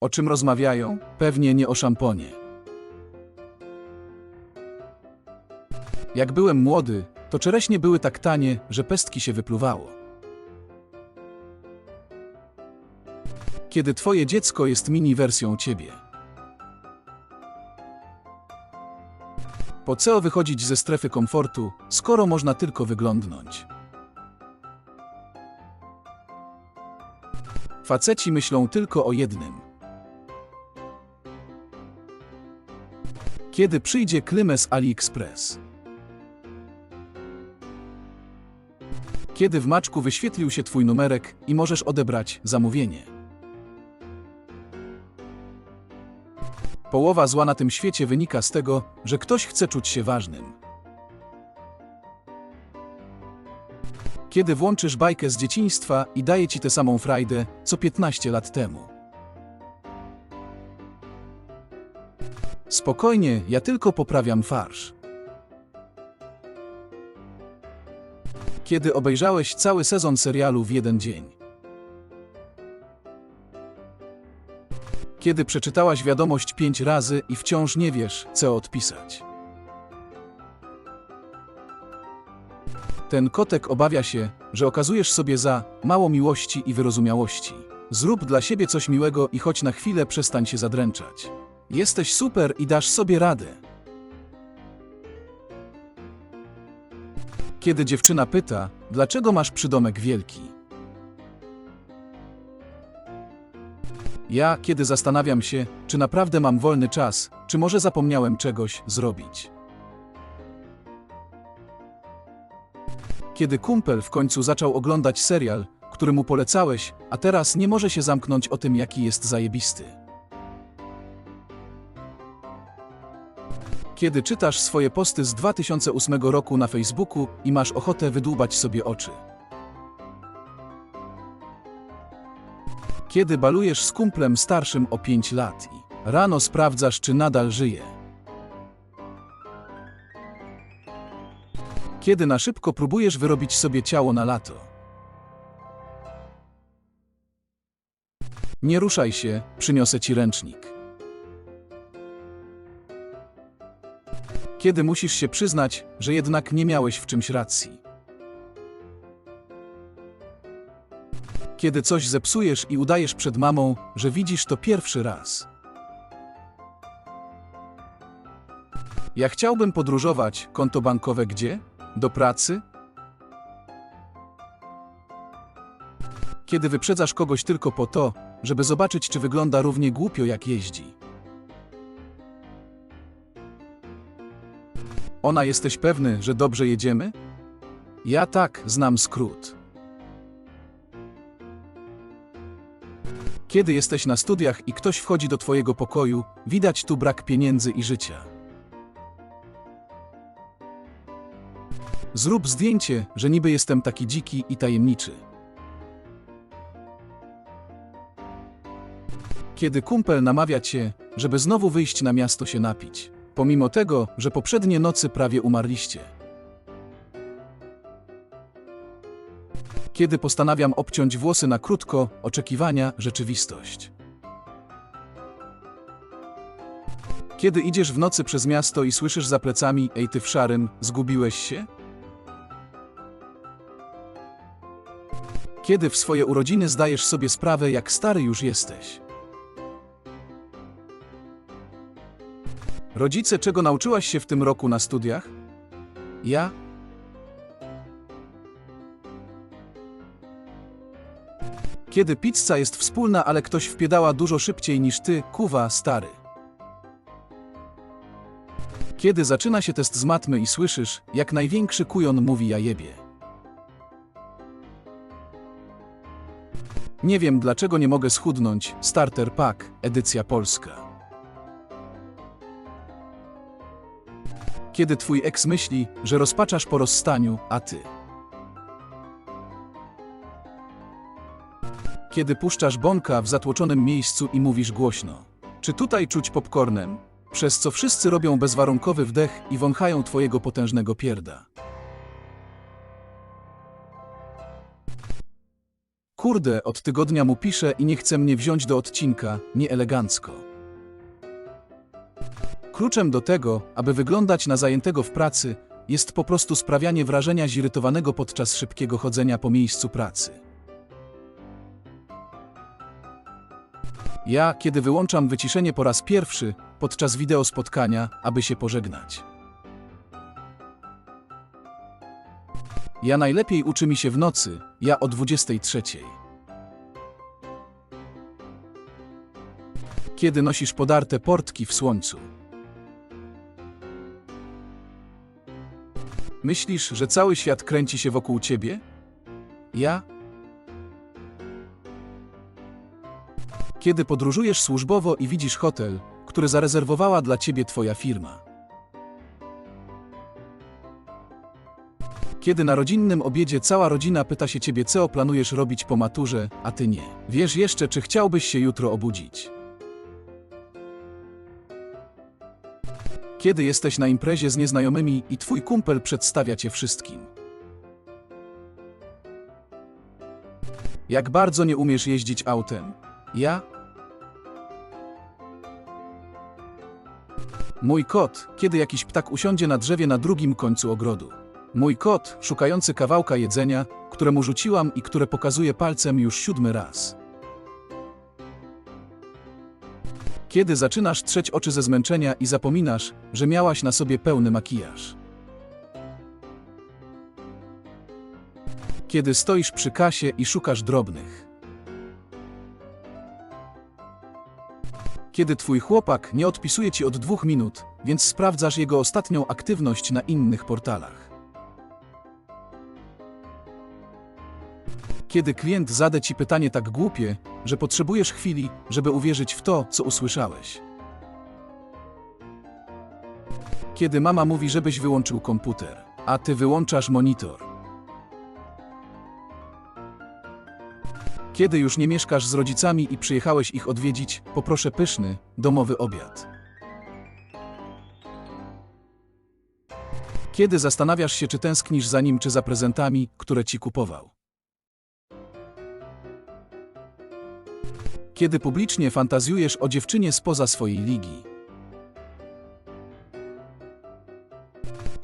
O czym rozmawiają? Pewnie nie o szamponie. Jak byłem młody, to czereśnie były tak tanie, że pestki się wypluwało. Kiedy twoje dziecko jest mini wersją ciebie. Po co wychodzić ze strefy komfortu, skoro można tylko wyglądnąć? Faceci myślą tylko o jednym. Kiedy przyjdzie klymę AliExpress? Kiedy w maczku wyświetlił się twój numerek i możesz odebrać zamówienie? Połowa zła na tym świecie wynika z tego, że ktoś chce czuć się ważnym. Kiedy włączysz bajkę z dzieciństwa i daje ci tę samą frajdę, co 15 lat temu. Spokojnie, ja tylko poprawiam farsz. Kiedy obejrzałeś cały sezon serialu w jeden dzień. Kiedy przeczytałaś wiadomość pięć razy i wciąż nie wiesz, co odpisać. Ten kotek obawia się, że okazujesz sobie za mało miłości i wyrozumiałości. Zrób dla siebie coś miłego i choć na chwilę przestań się zadręczać. Jesteś super i dasz sobie radę. Kiedy dziewczyna pyta, dlaczego masz przydomek wielki? Ja, kiedy zastanawiam się, czy naprawdę mam wolny czas, czy może zapomniałem czegoś zrobić. Kiedy kumpel w końcu zaczął oglądać serial, który mu polecałeś, a teraz nie może się zamknąć o tym, jaki jest zajebisty. Kiedy czytasz swoje posty z 2008 roku na Facebooku i masz ochotę wydłubać sobie oczy. Kiedy balujesz z kumplem starszym o 5 lat i rano sprawdzasz, czy nadal żyje. Kiedy na szybko próbujesz wyrobić sobie ciało na lato. Nie ruszaj się, przyniosę ci ręcznik. Kiedy musisz się przyznać, że jednak nie miałeś w czymś racji. Kiedy coś zepsujesz i udajesz przed mamą, że widzisz to pierwszy raz. Ja chciałbym podróżować, konto bankowe gdzie? Do pracy? Kiedy wyprzedzasz kogoś tylko po to, żeby zobaczyć, czy wygląda równie głupio, jak jeździ. Ona jesteś pewny, że dobrze jedziemy? Ja tak, znam skrót. Kiedy jesteś na studiach i ktoś wchodzi do twojego pokoju, widać tu brak pieniędzy i życia. Zrób zdjęcie, że niby jestem taki dziki i tajemniczy. Kiedy kumpel namawia cię, żeby znowu wyjść na miasto się napić, pomimo tego, że poprzednie nocy prawie umarliście. Kiedy postanawiam obciąć włosy na krótko, oczekiwania, rzeczywistość. Kiedy idziesz w nocy przez miasto i słyszysz za plecami, ej ty w szarym, zgubiłeś się? Kiedy w swoje urodziny zdajesz sobie sprawę, jak stary już jesteś. Rodzice, czego nauczyłaś się w tym roku na studiach? Ja? Kiedy pizza jest wspólna, ale ktoś wpiedała dużo szybciej niż ty, kuwa, stary. Kiedy zaczyna się test z matmy i słyszysz, jak największy kujon mówi ja jebie. Nie wiem dlaczego nie mogę schudnąć, starter pack, edycja polska. Kiedy twój eks myśli, że rozpaczasz po rozstaniu, a ty. Kiedy puszczasz bąka w zatłoczonym miejscu i mówisz głośno. Czy tutaj czuć popcornem? Przez co wszyscy robią bezwarunkowy wdech i wąchają twojego potężnego pierda. Kurde, od tygodnia mu piszę i nie chce mnie wziąć do odcinka, nieelegancko. Kluczem do tego, aby wyglądać na zajętego w pracy, jest po prostu sprawianie wrażenia zirytowanego podczas szybkiego chodzenia po miejscu pracy. Ja, kiedy wyłączam wyciszenie po raz pierwszy, podczas wideo spotkania, aby się pożegnać. Ja najlepiej uczy mi się w nocy, ja o 23. Kiedy nosisz podarte portki w słońcu. Myślisz, że cały świat kręci się wokół ciebie? Ja? Kiedy podróżujesz służbowo i widzisz hotel, który zarezerwowała dla ciebie twoja firma. Kiedy na rodzinnym obiedzie cała rodzina pyta się ciebie, co planujesz robić po maturze, a ty nie. Wiesz jeszcze, czy chciałbyś się jutro obudzić. Kiedy jesteś na imprezie z nieznajomymi i twój kumpel przedstawia cię wszystkim. Jak bardzo nie umiesz jeździć autem? Ja? Mój kot, kiedy jakiś ptak usiądzie na drzewie na drugim końcu ogrodu. Mój kot, szukający kawałka jedzenia, któremu rzuciłam i które pokazuje palcem już siódmy raz. Kiedy zaczynasz trzeć oczy ze zmęczenia i zapominasz, że miałaś na sobie pełny makijaż. Kiedy stoisz przy kasie i szukasz drobnych. Kiedy twój chłopak nie odpisuje ci od dwóch minut, więc sprawdzasz jego ostatnią aktywność na innych portalach. Kiedy klient zada ci pytanie tak głupie, że potrzebujesz chwili, żeby uwierzyć w to, co usłyszałeś. Kiedy mama mówi, żebyś wyłączył komputer, a ty wyłączasz monitor. Kiedy już nie mieszkasz z rodzicami i przyjechałeś ich odwiedzić, poproszę pyszny, domowy obiad. Kiedy zastanawiasz się, czy tęsknisz za nim, czy za prezentami, które ci kupował. Kiedy publicznie fantazjujesz o dziewczynie spoza swojej ligi.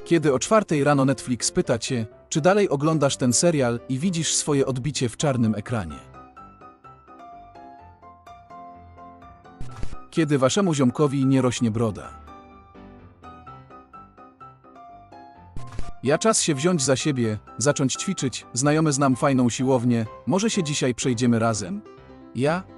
Kiedy o czwartej rano Netflix pyta cię, czy dalej oglądasz ten serial i widzisz swoje odbicie w czarnym ekranie. Kiedy waszemu ziomkowi nie rośnie broda. Ja czas się wziąć za siebie, zacząć ćwiczyć, znajomy znam fajną siłownię, może się dzisiaj przejdziemy razem? Ja?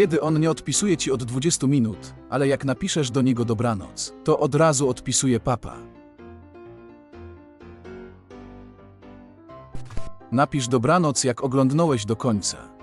Kiedy on nie odpisuje ci od 20 minut, ale jak napiszesz do niego dobranoc, to od razu odpisuje papa. Napisz dobranoc, jak oglądnąłeś do końca.